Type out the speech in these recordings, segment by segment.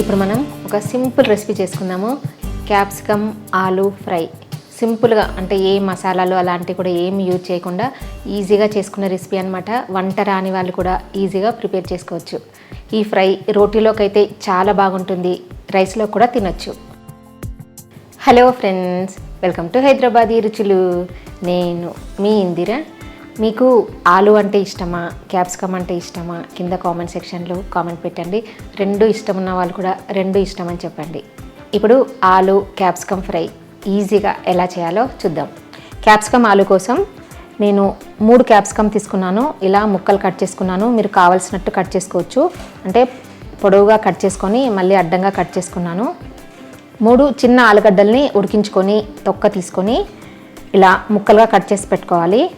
ఇప్పుడు మనం ఒక సింపుల్ రెసిపీ చేసుకుందాము. క్యాప్సికమ్ ఆలు ఫ్రై. సింపుల్గా అంటే ఏ మసాలాలు అలాంటివి కూడా ఏమి యూజ్ చేయకుండా ఈజీగా చేసుకున్న రెసిపీ అనమాట వంట రాని వాళ్ళు కూడా ఈజీగా ప్రిపేర్ చేసుకోవచ్చు. ఈ ఫ్రై రోటీలోకి అయితే చాలా బాగుంటుంది. రైస్లో కూడా తినొచ్చు. Hello friends welcome to Hyderabadi Ruchulu. నేను మీ ఇందిరా. మీకు ఆలు అంటే ఇష్టమా? క్యాప్సికమ్ అంటే ఇష్టమా? కింద కామెంట్ సెక్షన్లో కామెంట్ పెట్టండి. రెండు ఇష్టం ఉన్న వాళ్ళు కూడా రెండు ఇష్టం అని చెప్పండి. ఇప్పుడు ఆలు క్యాప్సికమ్ ఫ్రై ఈజీగా ఎలా చేయాలో చూద్దాం. క్యాప్సికమ్ ఆలు కోసం నేను మూడు క్యాప్సికమ్ తీసుకున్నాను. ఇలా ముక్కలు కట్ చేసుకున్నాను. మీరు కావాల్సినట్టు కట్ చేసుకోవచ్చు. అంటే పొడవుగా కట్ చేసుకొని మళ్ళీ అడ్డంగా కట్ చేసుకున్నాను. మూడు చిన్న ఆలుగడ్డల్ని ఉడికించుకొని తొక్క తీసుకొని ఇలా ముక్కలుగా కట్ చేసి పెట్టుకోవాలి.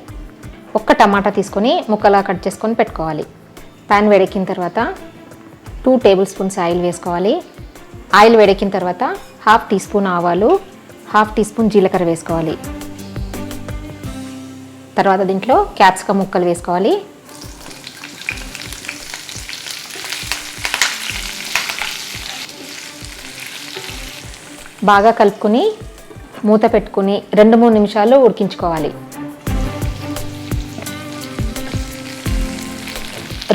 ఒక్క టమాటా తీసుకొని ముక్కలా కట్ చేసుకొని పెట్టుకోవాలి. ప్యాన్ వేడెక్కిన తర్వాత టూ టేబుల్ స్పూన్స్ ఆయిల్ వేసుకోవాలి. ఆయిల్ వేడెక్కిన తర్వాత హాఫ్ టీ స్పూన్ ఆవాలు హాఫ్ టీ స్పూన్ జీలకర్ర వేసుకోవాలి. తర్వాత దీంట్లో క్యాప్సికమ్ ముక్కలు వేసుకోవాలి. బాగా కలుపుకొని మూత పెట్టుకుని రెండు మూడు నిమిషాలు ఉడికించుకోవాలి.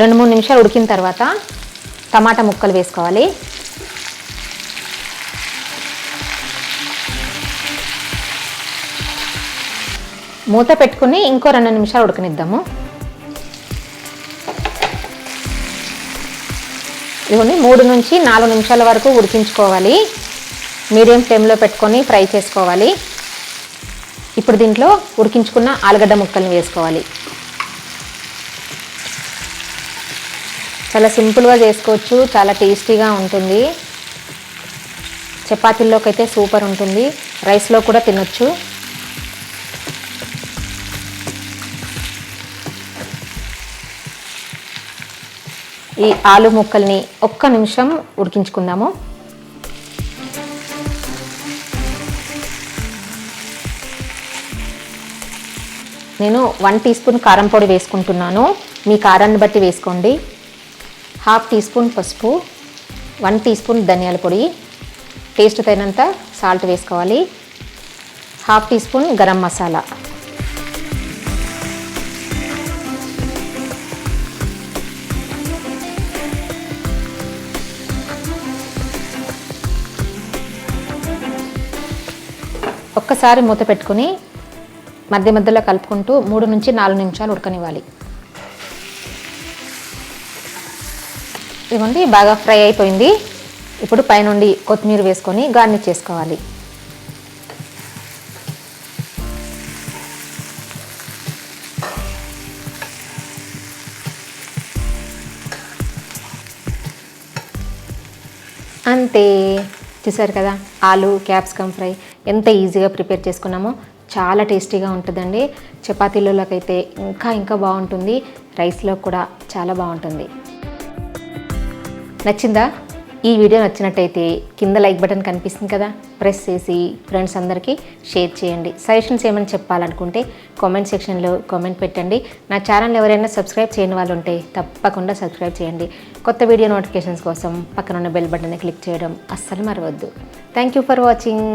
రెండు మూడు నిమిషాలు ఉడికిన తర్వాత టమాటా ముక్కలు వేసుకోవాలి. మూత పెట్టుకుని ఇంకో రెండు నిమిషాలు ఉడకనిద్దాము. ఇవన్నీ మూడు నుంచి నాలుగు నిమిషాల వరకు ఉడికించుకోవాలి. మీడియం ఫ్లేమ్లో పెట్టుకొని ఫ్రై చేసుకోవాలి. ఇప్పుడు దీంట్లో ఉడికించుకున్న ఆలుగడ్డ ముక్కల్ని వేసుకోవాలి. చాలా సింపుల్గా చేసుకోవచ్చు. చాలా టేస్టీగా ఉంటుంది. చపాతీల్లోకి అయితే సూపర్ ఉంటుంది. రైస్లో కూడా తినొచ్చు. ఈ ఆలు ముక్కల్ని ఒక్క నిమిషం ఉడికించుకుందాము. నేను వన్ టీ స్పూన్ కారం పొడి వేసుకుంటున్నాను. మీ కారాన్ని బట్టి వేసుకోండి. హాఫ్ టీ స్పూన్ పసుపు వన్ టీ స్పూన్ ధనియాల పొడి. టేస్ట్ తగినంత సాల్ట్ వేసుకోవాలి. Half teaspoon garam masala. ఒక్కసారి మూత పెట్టుకుని మధ్య మధ్యలో కలుపుకుంటూ మూడు నుంచి నాలుగు నిమిషాలు ఉడకనివ్వాలి. ఇదిగోండి బాగా ఫ్రై అయిపోయింది. ఇప్పుడు పైనుండి కొత్తిమీర వేసుకొని గార్నిష్ చేసుకోవాలి. అంతే. చూసారు కదా ఆలు క్యాప్సికమ్ ఫ్రై ఎంత ఈజీగా ప్రిపేర్ చేసుకున్నామో చాలా టేస్టీగా ఉంటుందండి. చపాతీలలోకైతే ఇంకా ఇంకా బాగుంటుంది. రైస్లో కూడా చాలా బాగుంటుంది. నచ్చిందా? ఈ వీడియో నచ్చినట్టయితే కింద లైక్ బటన్ కనిపిస్తుంది కదా ప్రెస్ చేసి ఫ్రెండ్స్ అందరికీ షేర్ చేయండి. సజెషన్స్ ఏమైనా చెప్పాలనుకుంటే కామెంట్ సెక్షన్లో కామెంట్ పెట్టండి. నా ఛానల్ ఎవరైనా సబ్స్క్రైబ్ చేయని వాళ్ళు ఉంటే తప్పకుండా సబ్స్క్రైబ్ చేయండి. కొత్త వీడియో నోటిఫికేషన్స్ కోసం పక్కన ఉన్న బెల్ బటన్ని క్లిక్ చేయడం అస్సలు మరవద్దు. Thank you for watching.